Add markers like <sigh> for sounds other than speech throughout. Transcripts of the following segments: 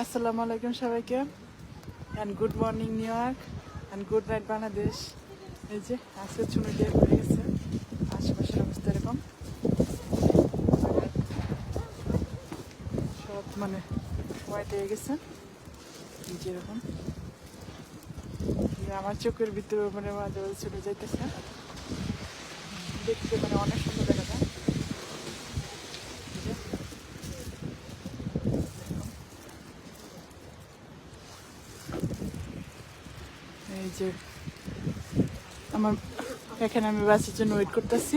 আসসালামু আলাইকুম সবাইকে। And good morning New York and good night Bangladesh এই যে আজকে চুনি দিয়ে পড়ে গেছে। আশেপাশের অবস্থা এরকম। সব মানে হোয়াইট হয়ে গেছে। এই যে এরকম। আমার চোখের ভিতরে মানে মাঝে মাঝে ছুটে যাইতেছে। দেখতে মানে অনেক সুন্দর দেখা যায় এই যে এই যে আমার এখানে আমি বাসের জন্য ওয়েট করতেছি।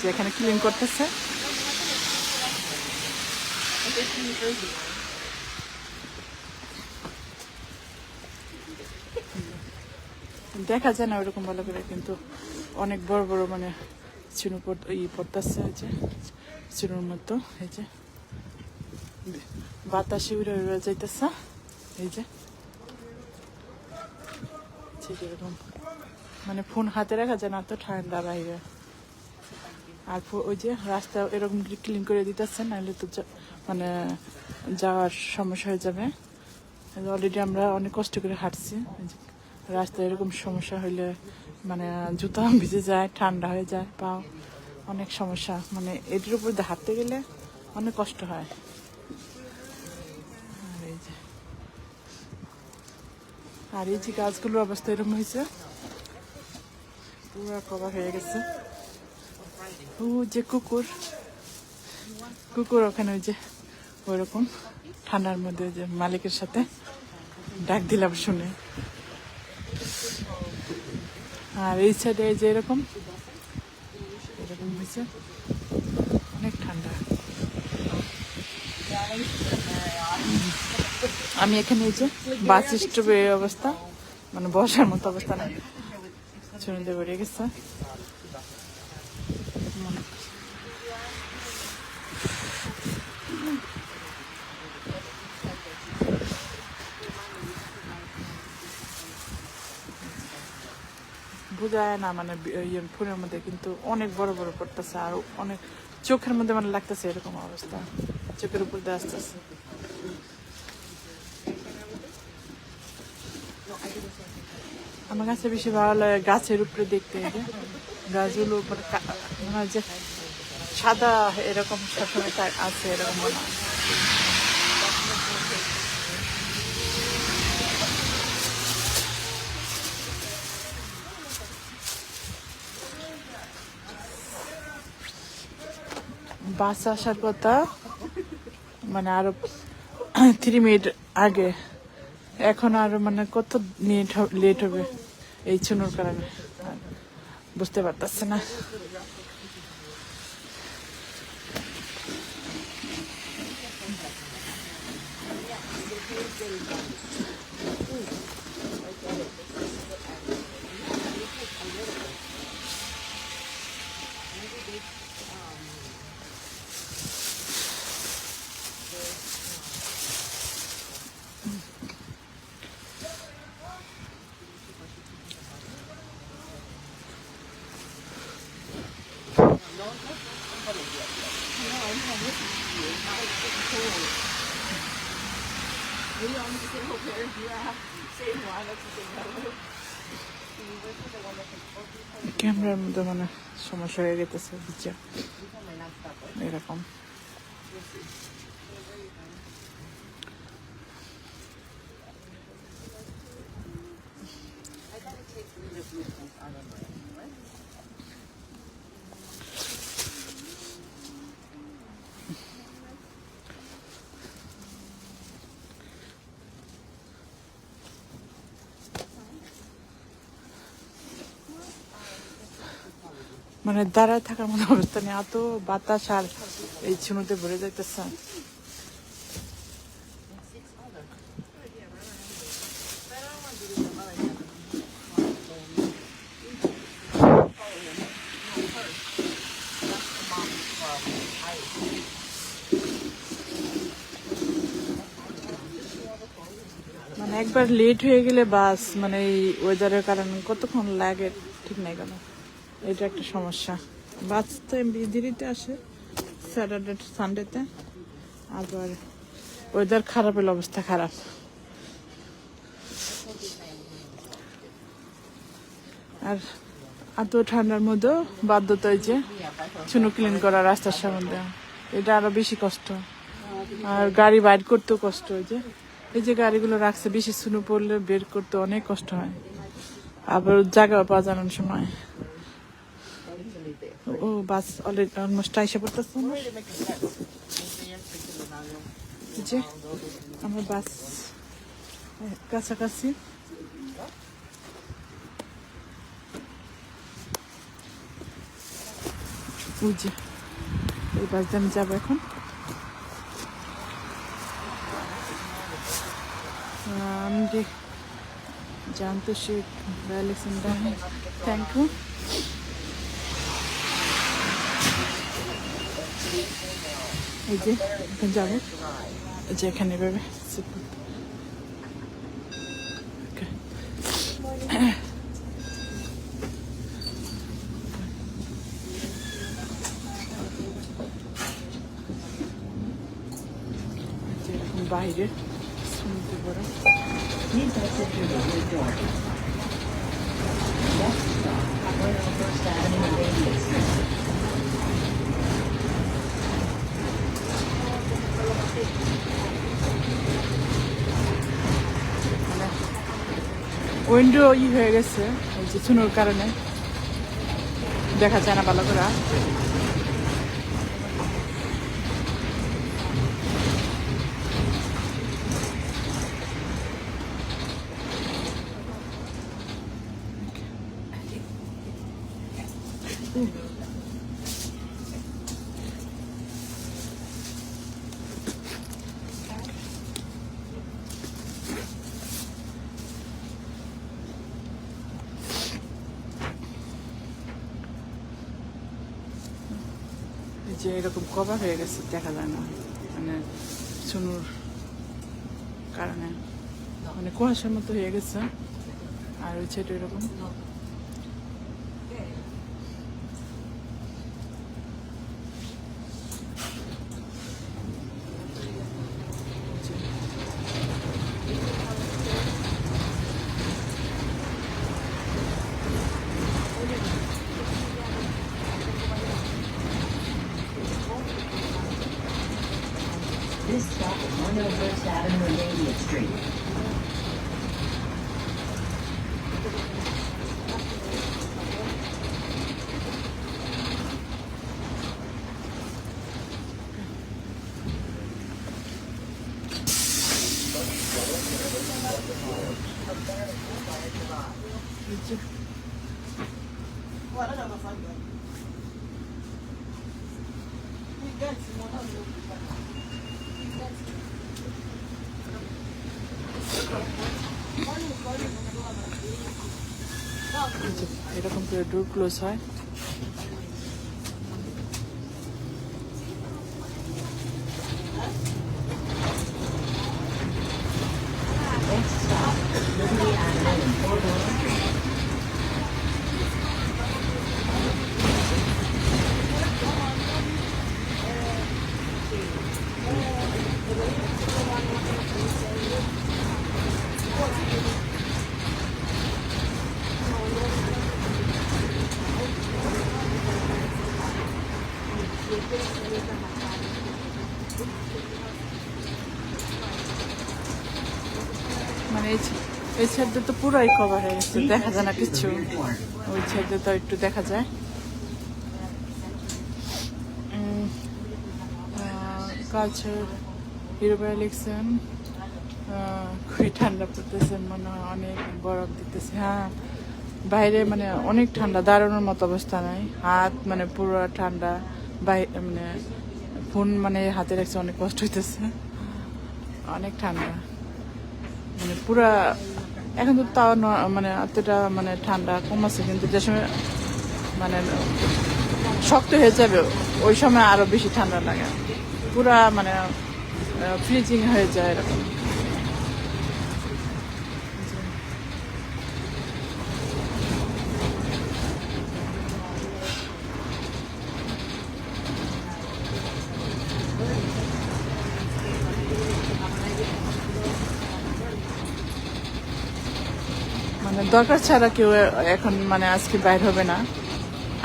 যে এখানে ক্লিন করতেছে। দেখা যায় না ওরকম ভালো করে, কিন্তু অনেক বড় বড় মানে চিনু ই পড়তেছে এই যে চিনুর মতো, এই যে। বাতাসে উড়ে উড়ে যাইতেছে, এই যে। ঠিক এরকম। মানে ফোন হাতে রাখা যায় না, তো ঠান্ডা বাইরে। আর ওই যে রাস্তা এরকম ক্লিন করে দিতেছে, নাহলে তো মানে যাওয়ার সমস্যা হয়ে যাবে। অলরেডি আমরা অনেক কষ্ট করে হাঁটছি রাস্তায় এরকম সমস্যা হইলে মানে জুতা <laughs> ভিজে যায়, ঠান্ডা হয়ে যায় পাও অনেক সমস্যা। মানে এটির উপর হাঁটতে গেলে অনেক কষ্ট হয়। আর এই যে, আর এই যে গাছগুলোর অবস্থা এরকম হয়েছে, পুরো কভার হয়ে গেছে। ও যে কুকুর কুকুর ওখানে ওই যে, ওইরকম ঠান্ডার মধ্যে যে মালিকের সাথে ডাক দিলাম শুনে। আর এই সাইডে যে এরকম এরকম হয়েছে। অনেক ঠান্ডা। আমি এখানে এই যে বাস স্টপের অবস্থা মানে বসার মতো অবস্থা না। শুনতে বেরিয়ে গেছে। বোঝা যায় না মানে ইয়ে ফোনের মধ্যে কিন্তু অনেক বড় বড় পড়তেছে আর অনেক চোখের মধ্যে মানে লাগতেছে এরকম অবস্থা। চোখের উপর দিয়ে আসতেছে। আমার কাছে বেশি ভালো লাগে গাছের উপরে দেখতে গাছগুলো উপরে মনে যে সাদা এরকম সবসময় আছে এরকম মনে হয়। বাস আসার কথা। মানে আরও থ্রি মিনিট আগে। এখন আরও মানে কত মিনিট লেট হবে এই চুনোর কারণে। বুঝতে পারতেছে না। ক্যামেরার মধ্যে মানে সমস্যা হয়ে গেছে বুঝছে এরকম মানে দাঁড়ায় থাকার মতো অবস্থা নেই। এত বাতাস আর এই চুনোতে ভরে যাইতেছে। মানে একবার লেট হয়ে গেলে বাস মানে এই ওয়েদারের কারণে কতক্ষণ লাগে ঠিক নাই কেন? এটা একটা সমস্যা। বাস তো দেরিতে আসে স্যাটারডে সানডেতে আবার ওয়েদার খারাপ অবস্থা খারাপ। আর এত ঠান্ডার মধ্যেও বাধ্যতা যে চুনো ক্লিন করা রাস্তার সামনে এটা আরও বেশি কষ্ট। আর গাড়ি বাইর করতেও কষ্ট ওই যে। এই যে গাড়িগুলো রাখছে, বেশি চুনো পড়লে বের করতে অনেক কষ্ট হয়। আবার জায়গা পাওয়া অনেক সময়। ও, বাস অলরেডি অলমোস্ট আইসা পড়তেছে। যে, আমার বাস কাছাকাছি। যে, এই বাস দিয়ে আমি যাব এখন। আমি যে, জানতো সে আলেকজান্ডার থ্যাংক ইউ এই যে যাব এই যে এখানে এভাবে বাইরে শুনতে পারো Please exit through the blue door. Next stop, window ই হয়ে গেছে ওই যে চুনোর কারণে। দেখা যায় না ভালো করে। এই যে এরকম কভার হয়ে গেছে, দেখা যায় না। মানে চুনুর কারণে। মানে কুয়াশার মতো হয়ে গেছে, আর হচ্ছে ছেলে এরকম This stop is 101st Avenue and Radiant Street. এই যে এই যে এরকম করে ডোর ক্লোজ হয়। এই সাইডে তো পুরাই কভার হয়ে গেছে, দেখা যায় না কিছু. ওই সাইডে তো একটু দেখা যায়। কালচার হিরো লিখছেন খুবই ঠান্ডা পড়তেছে, মনে হয় অনেক বরফ দিতেছে। হ্যাঁ বাইরে মানে অনেক ঠান্ডা দাঁড়ানোর মতো অবস্থা নাই। হাত মানে পুরো ঠান্ডা, বাই মানে ফোন মানে হাতে রাখছে, অনেক কষ্ট হইতেছে। অনেক ঠান্ডা। মানে পুরা এখন তো তাও মানে এতটা মানে ঠান্ডা কম আছে, কিন্তু যে সময় মানে শক্ত হয়ে যাবে, ওই সময় আরও বেশি ঠান্ডা লাগে। পুরা মানে ফ্রিজিং হয়ে যায় এরকম মানে দরকার ছাড়া কেউ এখন মানে আজকে বাইর হবে না।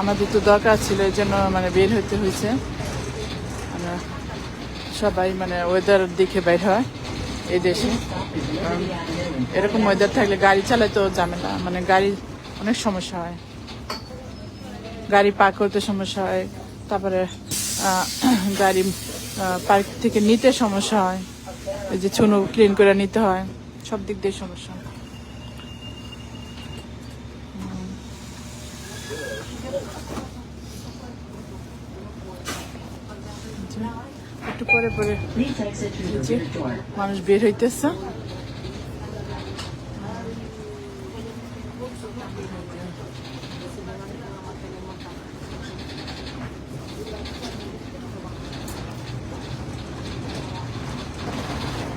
আমাদের তো দরকার ছিল, এই জন্য মানে বের হতে হয়েছে সবাই মানে ওয়েদার দেখে বাইর হয় এই দেশে। এরকম ওয়েদার থাকলে গাড়ি চালাতেও ঝামেলা মানে গাড়ি অনেক সমস্যা হয়। গাড়ি পার্ক করতে সমস্যা হয়, তারপরে <clears throat> গাড়ি পার্ক থেকে নিতে সমস্যা হয়। এই যে চুনো ক্লিন করে নিতে হয়, সব দিক দিয়ে সমস্যা উম। যে, একটু পরে পরে. মানুষ বের হইতেছে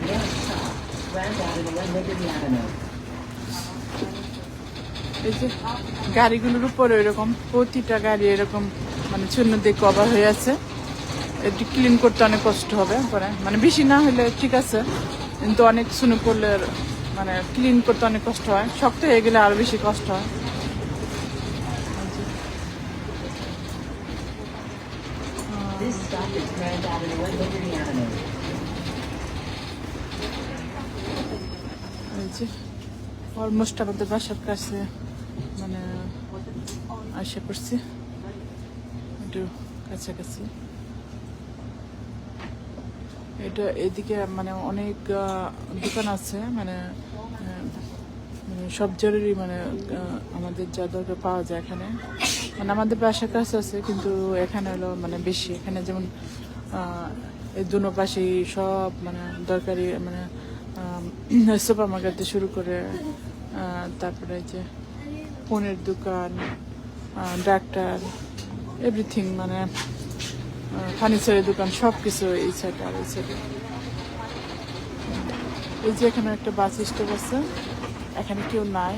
Next stop, Grand Avenue and Liberty Avenue. এই যে গাড়িগুলোর উপরে এরকম প্রতিটা গাড়ি এরকম মানে চূর্ণ দিয়ে কভার হয়ে আছে। একটু ক্লিন করতে অনেক কষ্ট হবে পরে। মানে বেশি না হলে ঠিক আছে, কিন্তু অনেক চুনো করলে মানে ক্লিন করতে অনেক কষ্ট হয়। শক্ত হয়ে গেলে আরও বেশি কষ্ট হয়. অলমোস্ট আমাদের বাসার কাছে মানে আসে পড়ছি একটু কাছাকাছি। এটা এদিকে মানে অনেক দোকান আছে মানে মানে সব জরুরি মানে আমাদের যা দরকার পাওয়া যায় এখানে। মানে আমাদের বাসার কাছে আছে, কিন্তু এখানে হলো মানে বেশি। এখানে যেমন এই দুনো পাশেই সব মানে দরকারি মানে সুপার মার্কেট শুরু করে তারপরে যে ফোনের দোকান ডাক্তার এভরিথিং মানে ফার্নিচারের দোকান সব কিছু এই সাইডে আর এই সাইডে এই যে এখানে একটা বাস স্টপ আছে, এখানে কেউ নাই।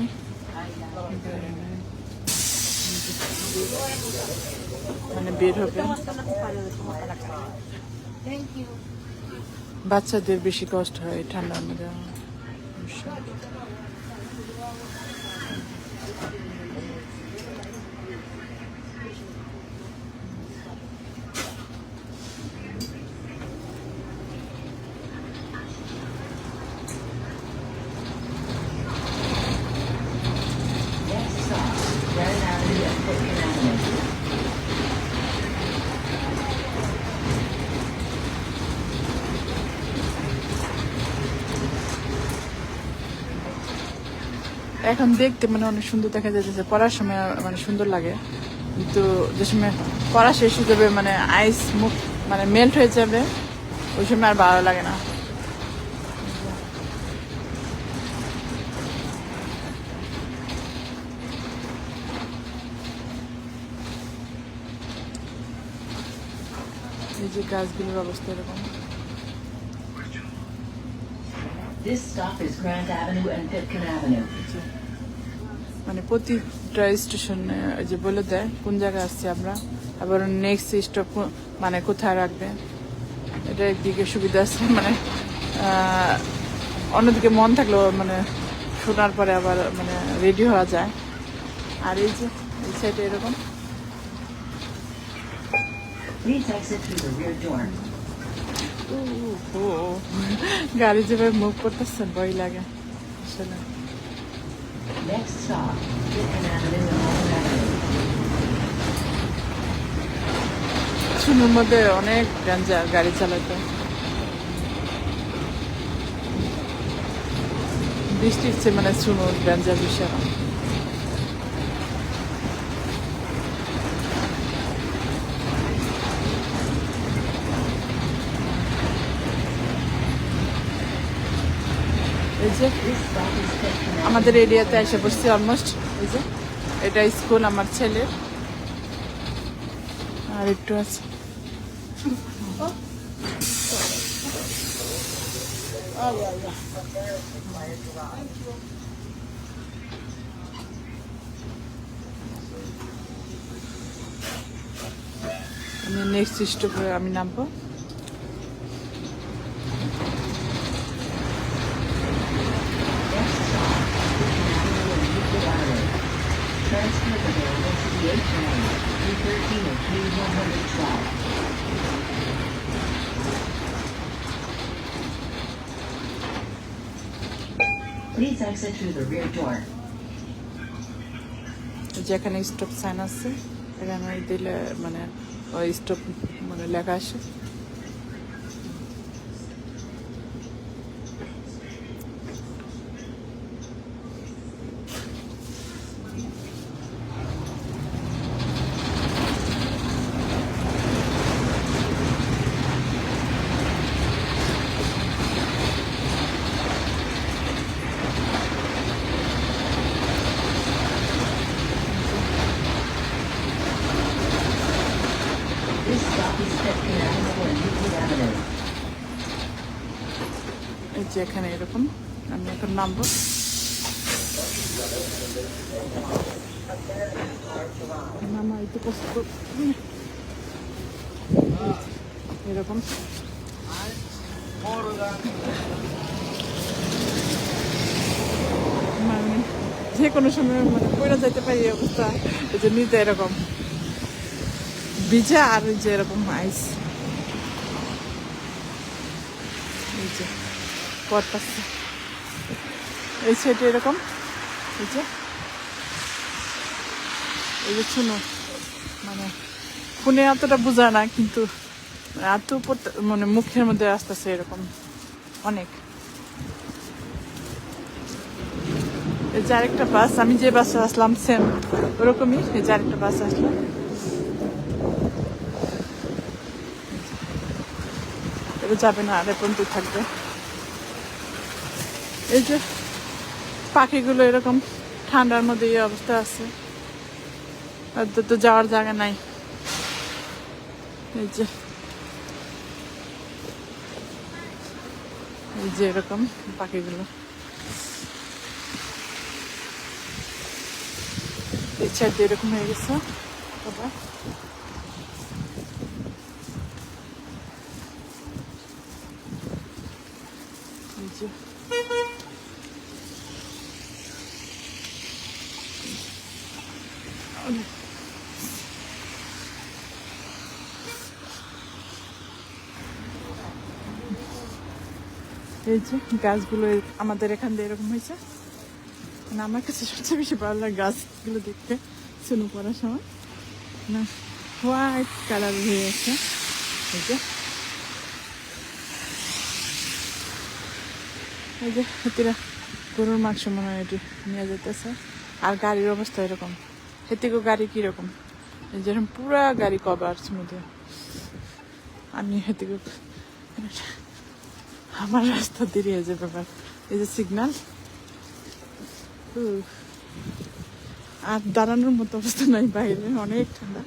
মানে বের হবে। বাচ্চাদের বেশি কষ্ট হয় ঠান্ডার মধ্যে সমস্যা। Next stop, Grand Avenue and Pitkin Avenue. এখন দেখতে মানে অনেক সুন্দর দেখা যাচ্ছে পড়ার সময় মানে সুন্দর লাগে। কিন্তু যে সময় পড়া শেষ হয়ে যাবে মানে আইস মুখ মানে মেল্ট হয়ে যাবে ওই সময় আর ভালো লাগে না। এই যে গাছগুলোর অবস্থা এরকম। This stop is Grand Avenue and Pitkin Avenue. মানে প্রতিটা স্টেশনে যে বলে দেয় কোন জায়গায় আসছি আমরা? আবার নেক্সট স্টপ মানে কোথায় রাখবে? এটা একদিকে সুবিধা আছে মানে অন্যদিকে মন থাকলেও মানে শোনার পরে আবার মানে রেডি হওয়া যায়। আর এই যে এই সাইডে এরকম। গাড়ি যেভাবে মুভ করতেছে ভয় লাগে। আসলে। Next stop, Mullen শুনুর মধ্যে অনেক গাঞ্জা গাড়ি চালাতে। বৃষ্টির চেয়ে মানে সুনুর গাঞ্জা বিষয় এই যে This stop is Pitkin Avenue. আমাদের এরিয়াতে এসে বসছি অলমোস্ট এই যে, এটা স্কুল আমার ছেলের। আর একটু আছে। আমি নেক্সট স্টপে আমি নামবো Next stop, Pitkin Avenue and Transfer available to the H line. D13 or Q112. Please exit through the rear door. যেখানে স্টপ সাইন আছে এখানে দিলে মানে ওই স্টপ মানে লেখা আসে This stop is Pitkin Avenue and Euclid Avenue. এই যে এখানে এরকম, আমি এখন নামবো। কষ্ট এরকম। মানে যে কোনো সময় মানে পড়ে যাইতে পারি অবস্থা। যে নিতে এরকম। ভিজা আর যে এরকম আইস এই পাচ্ছে এই সাইডে এরকম, এই যে। এই যে শুনো মানে ফোনে এতটা বোঝায় না, কিন্তু এত মানে মুখের মধ্যে আসতেছে এরকম অনেক। এই যে আরেকটা বাস, আমি যে বাসে আসলাম সেম ওরকমই। এই যে আরেকটা বাস আসলাম। যাবে না, আর পর্যন্ত থাকবে। এই যে পাখিগুলো এরকম ঠান্ডার মধ্যে এই অবস্থা আছে। আর তো যাওয়ার জায়গা নাই। এই যে। এই যে এরকম পাখিগুলো। এই সাইড এরকম হয়ে গেছে। আবার এই যে এই যে গাছগুলো আমাদের এখান দিয়ে এরকম হয়েছে। মানে আমার কাছে সবচেয়ে বেশি ভালো লাগে গাছগুলো দেখতে শুনু পড়ার সময়। না হোয়াইট কালার হয়ে আছে। এই যে। এই যে, হাতিরা গরুর মাংস মনে হয় এটি নিয়ে যেতেছে আর গাড়ির অবস্থা এরকম। হেতিকো গাড়ি কীরকম? যেরকম পুরা গাড়ি কভার মধ্যে আমি হেতিকো আমার রাস্তা দেরি হয়ে যাবে ব্যাপার। এই যে সিগনাল আর দাঁড়ানোর মতো অবস্থা নাই বাইরে, অনেক ঠান্ডা।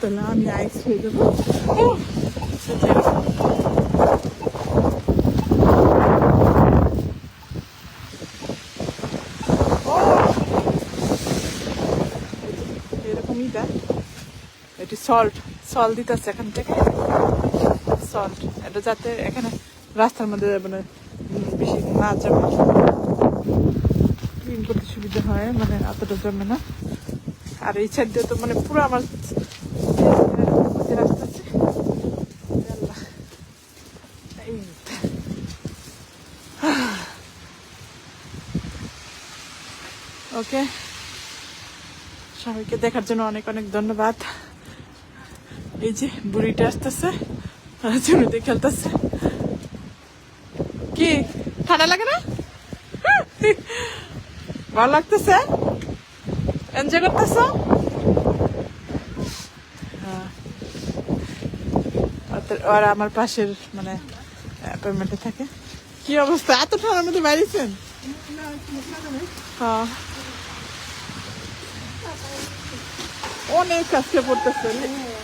তাহলে আমি আইস হয়ে যাব উহ, এই যে এরকম। এরকমই দেয় এটি সল্ট সল্ট দিতেছে এখান থেকে। সল্ট এটা যাতে এখানে রাস্তার মধ্যে মানে বেশি না জমে। ক্লিন করতে সুবিধা হয় মানে এতটা জমে না। আর এই দিয়ে তো মানে পুরো আমার ওকে সবাইকে দেখার জন্য অনেক অনেক ধন্যবাদ। এই যে বুড়িটা আসতেছে চুরিতে খেলতেছে। কি? ঠান্ডা লাগে না? ভালো লাগতেছে? এনজয় করতেছ? হ্যাঁ। ওরা আমার পাশের মানে অ্যাপার্টমেন্টে থাকে। কি অবস্থা? এত ঠান্ডার মধ্যে বাইরেছেন? হ্যাঁ। অনেক আজকে পড়তেছে।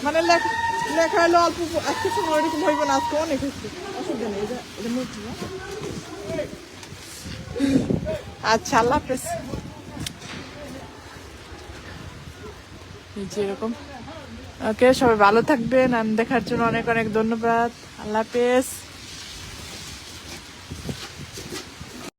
মানে লেখা হলো অল্প আজকে সময় ওরকম হইব না, আজকে অনেক অসুবিধা নেই? আচ্ছা আল্লাহ হাফেজ। এই যে এরকম। ওকে, সবাই ভালো থাকবেন আমি দেখার জন্য অনেক অনেক ধন্যবাদ। আল্লাহ হাফেজ।